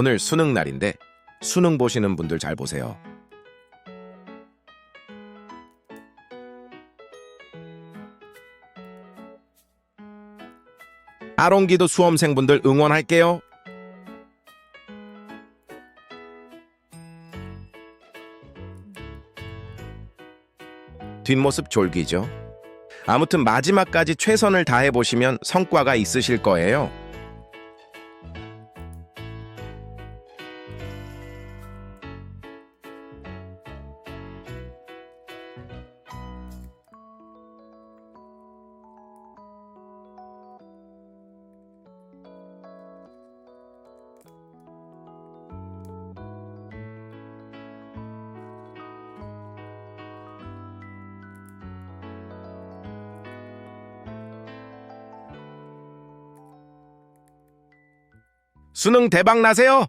오늘 수능 날인데 수능 보시는 분들 잘 보세요. 아롱기도 수험생분들 응원할게요. 뒷모습 졸기죠. 아무튼 마지막까지 최선을 다해 보시면 성과가 있으실 거예요. 수능 대박 나세요!